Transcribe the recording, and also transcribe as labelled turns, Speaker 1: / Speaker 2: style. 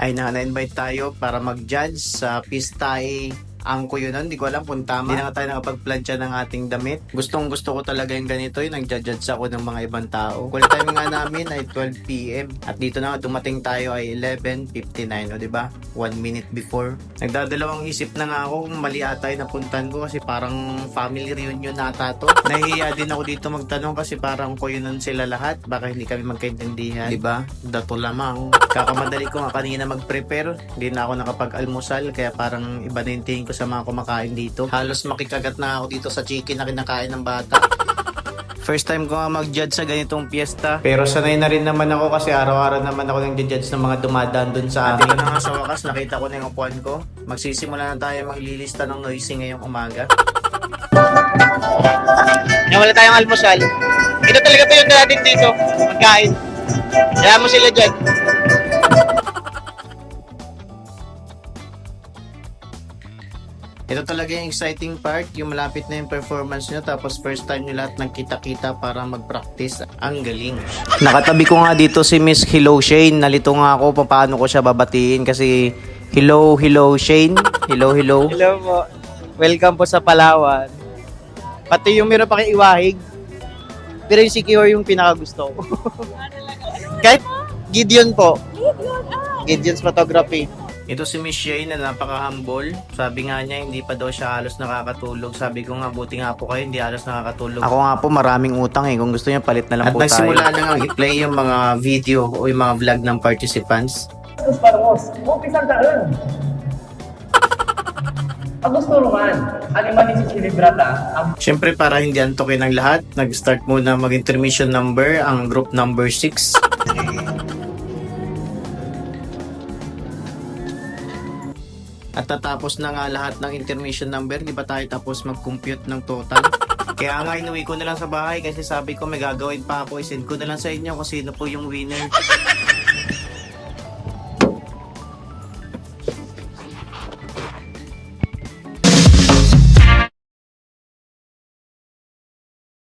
Speaker 1: ay na na-invite tayo para mag-judge sa Pistay Angko yun. Hindi ko alam kung tama. Hindi na tayo nakapag-plancha ng ating damit. Gustong gusto ko talaga yung ganito. Yung nag-judge ako ng mga ibang tao. Call time nga namin ay 12pm. At dito na dumating tayo ay 11.59. O diba? One minute before. Nagdadalawang isip na nga ako kung mali ata yung napuntan ko kasi parang family reunion nata to. Nahihiya din ako dito magtanong kasi parang ko yun sila lahat. Baka hindi kami magkaintindihan. Diba? Dato lamang. Kakamadali ko nga kanina mag-prepare. Hindi na ako nakapag-almusal kaya parang iba na yung tingin ko sa mga kumakain dito. Halos makikagat na ako dito sa chicken na kinakain ng bata. First time ko nga mag-judge sa ganitong piyesta. Pero sanay na rin naman ako kasi araw-araw naman ako nang judge ng mga dumadaan dun sa atin. na nga sa wakas, nakita ko na yung upuan ko. Magsisimula na tayo maglilista ng noisy ngayong umaga.
Speaker 2: Kaya wala tayong almusal. Ito talaga to yung natin dito. Pagkain. Kaya mo sila dyan.
Speaker 1: Ito talaga yung exciting part, yung malapit na yung performance nyo tapos first time nyo lahat nagkita-kita para mag-practice. Ang galing. Nakatabi ko nga dito si Miss Hello Shane. Nalito nga ako paano ko siya babatiin kasi hello, hello Shane. Hello, hello.
Speaker 2: Hello po. Welcome po sa Palawan. Pati yung meron pa kay Iwahig. Pero yung Kior yung pinakagusto ko. Kahit Gideon po. Gideon's photography.
Speaker 1: Ito si Miss Shane na napaka-humble. Sabi nga niya, hindi pa daw siya halos nakakatulog. Sabi ko nga, buti nga po kayo, hindi halos nakakatulog. Ako nga po, maraming utang eh. Kung gusto niya, palit na lang
Speaker 3: At
Speaker 1: po tayo.
Speaker 3: nagsimula
Speaker 1: na nga i-play yung mga video o yung mga vlog ng participants.
Speaker 4: Tapos parang, umpisang taon. Ang gusto naman, ang iman ni si Librata, ang
Speaker 1: Siyempre, para hindi antokin ng lahat, nag-start muna mag-intermission number, ang group number 6. At tatapos na nga lahat ng intermission number, di ba tayo tapos mag-compute ng total? Kaya nga inuwi ko na lang sa bahay kasi sabi ko may gagawin pa ako, isend ko na lang sa inyo kung sino po yung winner.